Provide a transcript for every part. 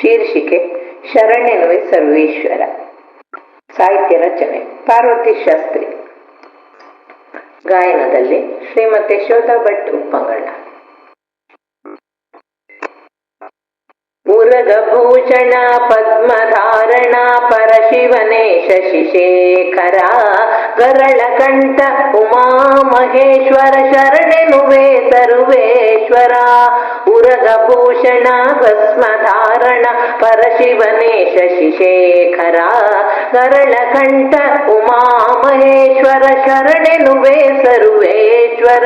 ಶೀರ್ಷಿಕೆ ಶರಣ್ಯನವೇ ಸರ್ವೇಶ್ವರ. ಸಾಹಿತ್ಯ ರಚನೆ ಪಾರ್ವತಿ ಶಾಸ್ತ್ರಿ. ಗಾಯನದಲ್ಲಿ ಶ್ರೀಮತಿ ಶೋಧಾ ಭಟ್ ಉಪ್ಪಂಗಳ ಮುರಗಭೂಷಣ ಪದ್ಮಧಾರಣ ಪರಶಿವನೇ ಶಶಿಶೇಖರ ಗರಳಕಂಠ ಉಮಾ ಮಹೇಶ್ವರ ಶರಣೆನುವೆ ಸರ್ವೇಶ್ವರ. ಉರಗಭೂಷಣ ಭಸ್ಮಧಾರಣ ಪರಶಿವನೇ ಶಶಿಶೇಖರ, ಗರಳ ಕಂಠ ಉಮಾ ಮಹೇಶ್ವರ ಶರಣೆನುವೆ ಸರ್ವೇಶ್ವರ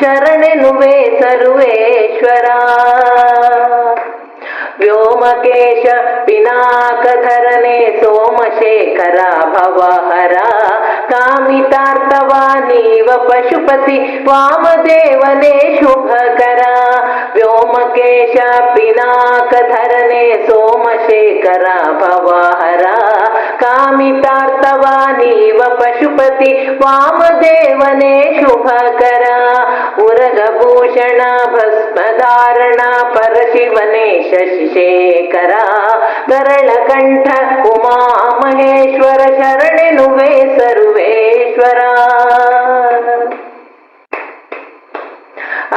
ಶರಣೆನುವೆ ಸರ್ವೇಶ್ವರ. ವ್ಯೋಮಕೇಶ ಪಿನಾಕಧರನೆ ಸೋಮಶೇಖರ, ಭವಹರ ಕಾಮಿತಾರ್ಥವ ನೀವ ಪಶುಪತಿ, ವಾಮದೇವನೇ ಶುಭಕರ. ವ್ಯೋಮಕೇಶ ಪಿನಾಕಧರನೆ ಸೋಮಶೇಖರ ಪವಾಹರ ಕಾಮಿತಾರ್ಥವ ನೀವ ಪಶುಪತಿ, ವಾಮದೇವನೇ ಶುಭಕರ. ಉರಗಭೂಷಣ, ಭಸ್ಮಧಾರಣ, ಪರಶಿವನೇ ಶಶಿಶೇಖರ. ಕರಳ ಕಂಠ ಉಮಾ ಮಹೇಶ್ವರ ಶರಣೆನುವೆ ಸರ್ವೇಶ್ವರ.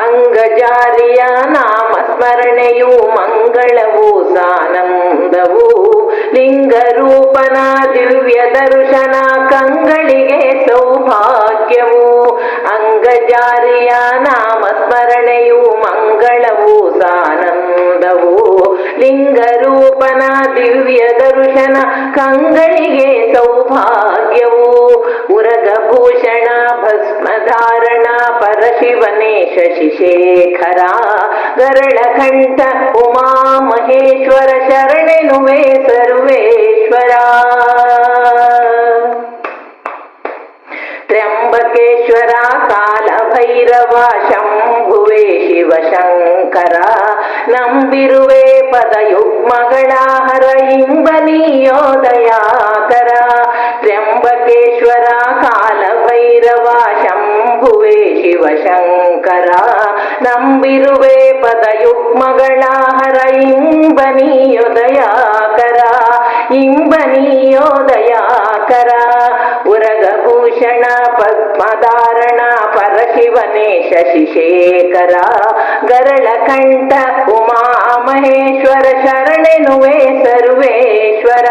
ಅಂಗಜಾರಿಯ ನಾಮ ಸ್ಮರಣೆಯು ಮಂಗಳವೂ ಸಾನಂದವು ಲಿಂಗರೂಪನ ದಿವ್ಯ ದರ್ಶನ ಕಂಗಳಿಗೆ ಸೌಭಾಗ್ಯವು. ಅಂಗಜಾರಿಯ ನಾಮ ಸ್ಮರಣೆಯು ಮಂಗಳವು ಸಾನಂದವು. ಲಿಂಗರೂಪನ ದಿವ್ಯ ದರ್ಶನ ಕಂಗಳಿಗೆ ಸೌಭಾಗ್ಯವು. ಉರಗಭೂಷಣ ಭಸ್ಮಧಾರಣ, ಪರಶಿವನೇ ಶಶಿಶೇಖರ. ಗರಳ ಕಂಠ ಉಮಾ ಮಹೇಶ್ವರ ಶರಣೆನುವೆ त्र्यम्बकेश्वरा कालभैरवा शम्भुवे शिव शङ्करा नम्बिरुवे पदयुग्मगणाहर इम्बनीयोदयाकर त्र्यम्बकेश्वरा कालभैरवा शम्भुवे शिव शङ्करा नम्बिरुवे पदयुग्मगणाहर इम्बनीयोदया ಪದ್ಮಧಾರಣ, ಪರಶಿವನೇ ಶಶಿಶೇಖರ. ಗರಳ ಕಂಠ ಉಮಾ ಮಹೇಶ್ವರ ಶರಣೆನುವೆ ಸರ್ವೇಶ್ವರ.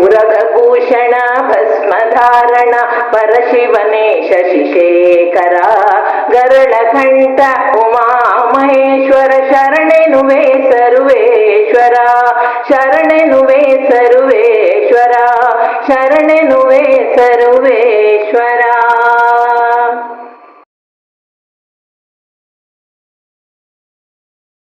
ಉರಗಭೂಷಣ, ಭಸ್ಮಧಾರಣ, ಪರಶಿವನೇ ಶಶಿಶೇಖರ. ಗರಳ ಕಂಠ ಉಮಾ ಮಹೇಶ್ವರ ಶರಣೆನುವೆ ಸರ್ವೇಶ್ವರ. ಶರಣೆನುವೆ ಸರ್ವೇಶ್ವರ. ಶರಣೆನುವೆ ಸರ್ವೇಶ್ವರ.